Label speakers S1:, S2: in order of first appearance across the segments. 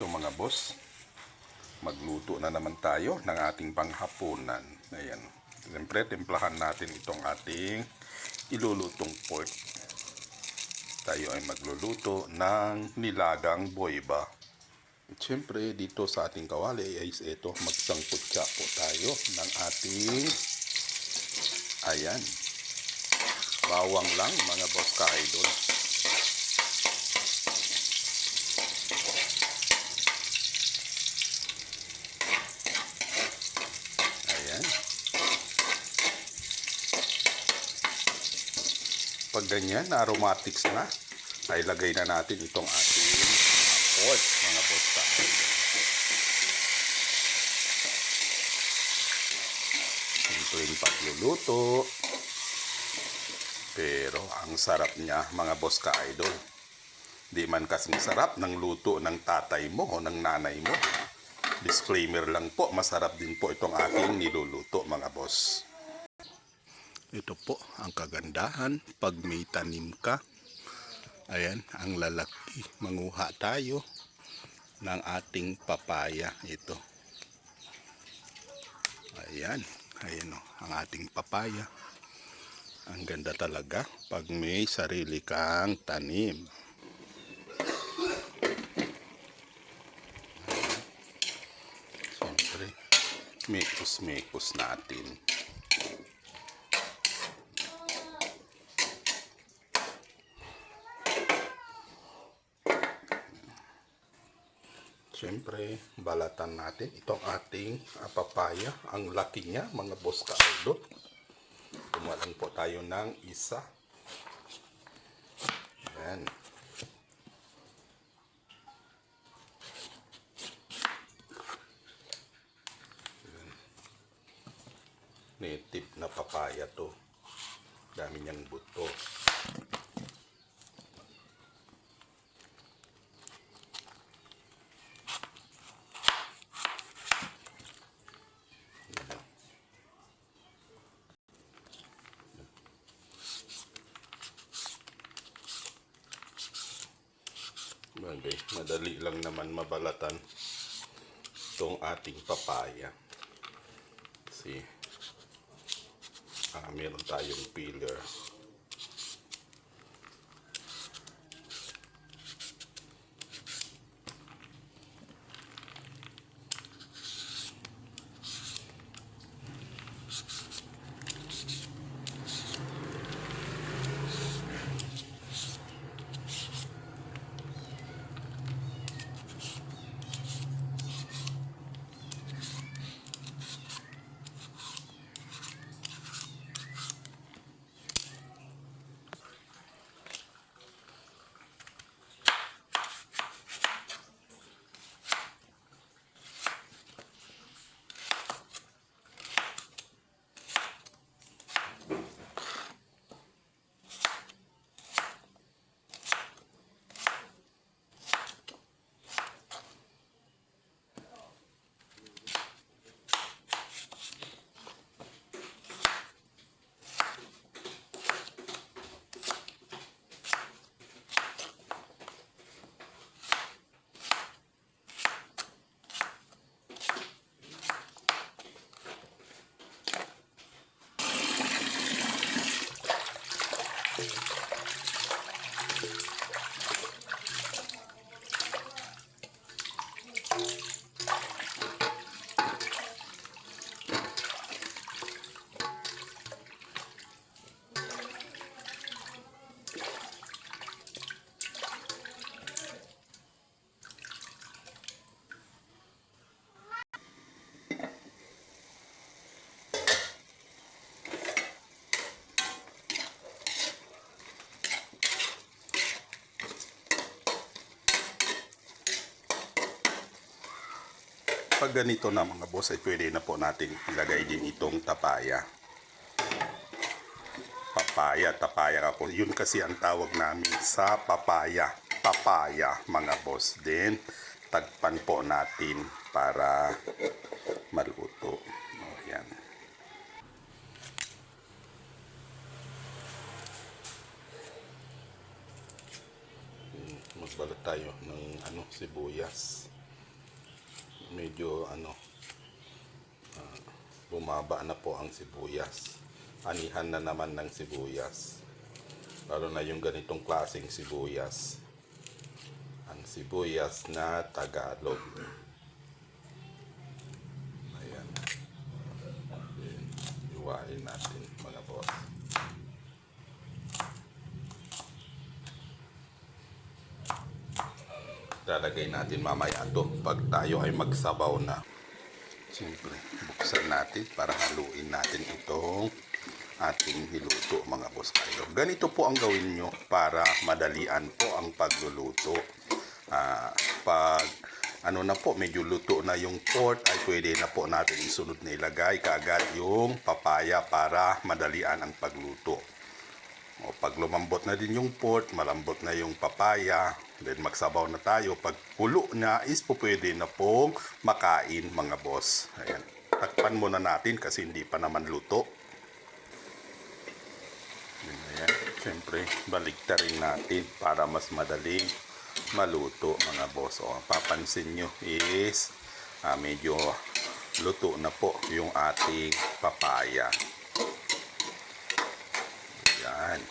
S1: So mga boss, magluto na naman tayo ng ating panghapunan. Ayan. Siyempre, timplahan natin itong ating ilulutong pork. Tayo ay magluluto ng nilagang boyba. At Siyempre, dito sa ating kawali ay ito, magsangkutsa po tayo ng ating ayan. Bawang lang mga boss ka-idol. Ayan. Pag ganyan, na aromatics na, ay lagay na natin itong ating pork, mga boss tayo. Simpleng pagluluto. Pero ang sarap niya, mga boss ka-idol. Di man kasing sarap ng luto ng tatay mo o ng nanay mo. Disclaimer lang po, masarap din po itong aking niluluto mga boss. Ito po ang kagandahan pag may tanim ka. Ayan, ang lalaki. Manguha tayo ng ating papaya. Ito. Ayan, ayan o, ang ating papaya. Ang ganda talaga pag may sarili kang tanim. Siyempre, mekos-mekos natin. Siyempre, balatan natin itong ating ah, papaya. Ang laki niya, mga boss ka-idol. Kumuha lang po tayo ng isa. Ayan. native na papaya to. Dami niyang buto. Bagay, madali lang naman mabalatan itong ating papaya. Kasi ah, meron tayong peeler. Thank you. Pag ganito na mga boss ay pwede na po natin ilagay din itong tapaya. Papaya, tapaya ako. Yun kasi ang tawag namin sa papaya. Papaya mga boss. Then, tagpan po natin para maluto. O, yan. magbalat tayo ng ano, sibuyas. Medyo ano ah, bumaba na po ang sibuyas. Anihan na naman ng sibuyas. Lalo na yung ganitong klaseng sibuyas. Ang sibuyas na Tagalog. Ayan. Iwain natin mga boss. Lalagay natin mamaya to pag tayo ay magsabaw na. Siyempre, buksan natin para haluin natin itong ating niluto mga boss kayo. Ganito po ang gawin nyo para madalian po ang pagluluto. Ah, pag ano na po, medyo luto na yung pork ay pwede na po natin isunod na ilagay kagad yung papaya para madalian ang pagluto. O pag lumambot na din yung pork, malambot na yung papaya, then magsabaw na tayo. Pag pulo na is po pwede na pong makain mga boss. Ayan. Takpan muna natin kasi hindi pa naman luto. Yun na yan. Siyempre, baliktarin natin para mas madaling maluto mga boss. O, papansin nyo is ah, medyo luto na po yung ating papaya. Yan.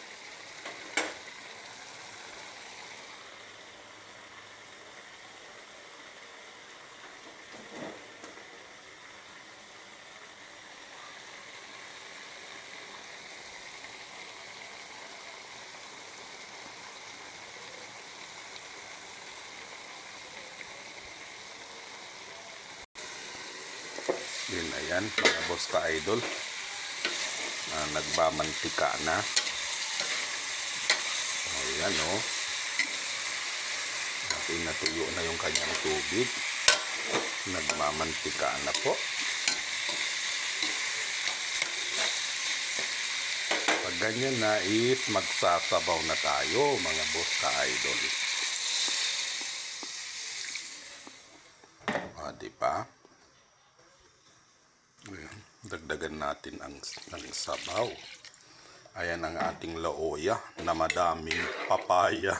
S1: Yun na yan, mga boss ka idol. Ah, nagbamantika na. Ayan o. Oh. Natin natuyo na yung kanyang tubig. Nagmamantika na po. Pag ganyan na is magsasabaw na tayo mga boss ka idol. Ah, di ba? Ayan, dagdagan natin ang, ang sabaw. Ayan ang ating laoya na madaming papaya.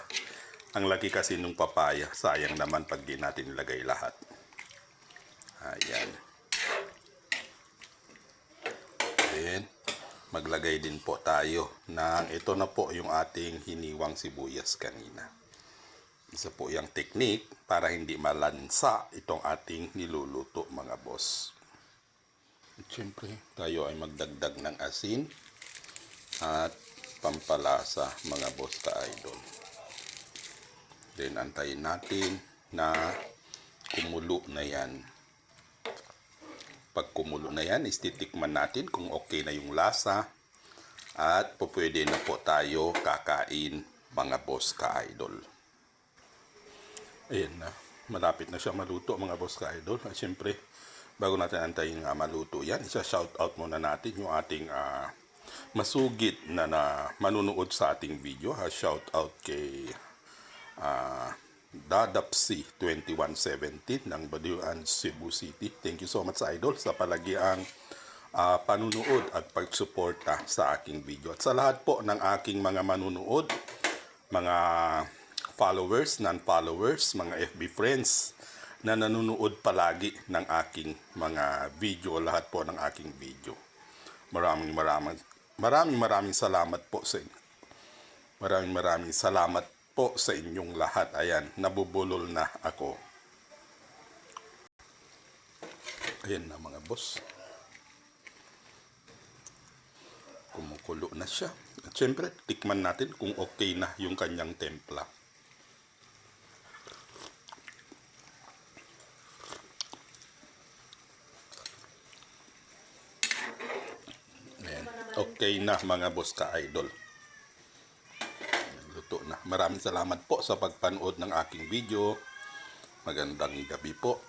S1: Ang laki kasi nung papaya. Sayang naman pag di natin ilagay lahat. Ayan. Then, maglagay din po tayo ng ito na po yung ating hiniwang sibuyas kanina. Isa po yung technique para hindi malansa itong ating niluluto mga boss. At syempre, tayo ay magdagdag ng asin at pampalasa mga boss ka idol. Then, antayin natin na kumulo na yan. Pag kumulo na yan, istitikman natin kung okay na yung lasa at po pwede na po tayo kakain mga boss ka idol. Ayan na. Malapit na siya maluto mga boss ka idol. At syempre, bago natin antayin nga maluto yan, isa shout out muna natin yung ating ah, masugit na, na manunood sa ating video. Ha? Shout out kay ah, Dadapsi 2117 ng Baduan, Cebu City. Thank you so much idol sa palagiang ah, panunood at pagsuporta sa aking video. At sa lahat po ng aking mga manunood, mga followers, non-followers, mga FB friends na nanonood palagi ng aking mga video, lahat po ng aking video. Maraming maraming maraming maraming salamat po sa inyo. Maraming maraming salamat po sa inyong lahat. Ayan, nabubulol na ako. Ayan na mga boss. Kumukulo na siya. At syempre, tikman natin kung okay na yung kanyang templa. Ayan. Okay na mga boss ka idol. Luto na. Maraming salamat po sa pagpanood ng aking video. Magandang gabi po.